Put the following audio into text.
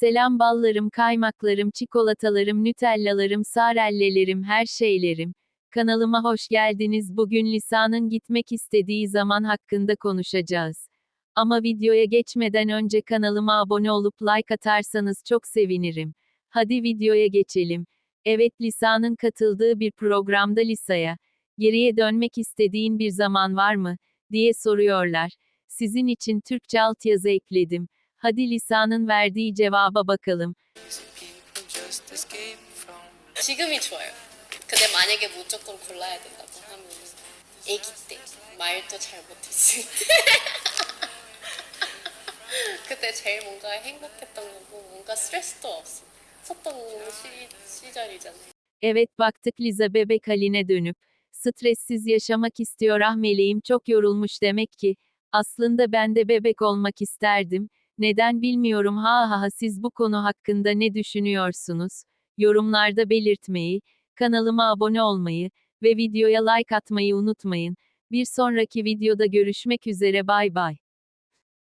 Selam ballarım, kaymaklarım, çikolatalarım, nütellalarım, sarellelerim, her şeylerim. Kanalıma hoş geldiniz. Bugün Lisa'nın gitmek istediği zaman hakkında konuşacağız. Ama videoya geçmeden önce kanalıma abone olup like atarsanız çok sevinirim. Hadi videoya geçelim. Evet Lisa'nın katıldığı bir programda Lisa'ya, geriye dönmek istediğin bir zaman var mı, diye soruyorlar. Sizin için Türkçe altyazı ekledim. Hadi Lisa'nın verdiği cevaba bakalım. People just escape from 지금이 좋아요. 근데 만약에 무조건 골라야 된다고 하면 아기 때 말도 잘 못했을 때 그때 제일 뭔가 행복했던 거고 뭔가 스트레스도 없었던 시, 시절이잖아요. Evet baktık Liza bebek haline dönüp, stressiz yaşamak istiyor ah meleğim çok yorulmuş demek ki, aslında ben de bebek olmak isterdim, neden bilmiyorum ha ha ha siz bu konu hakkında ne düşünüyorsunuz? Yorumlarda belirtmeyi, kanalıma abone olmayı ve videoya like atmayı unutmayın. Bir sonraki videoda görüşmek üzere bay bay.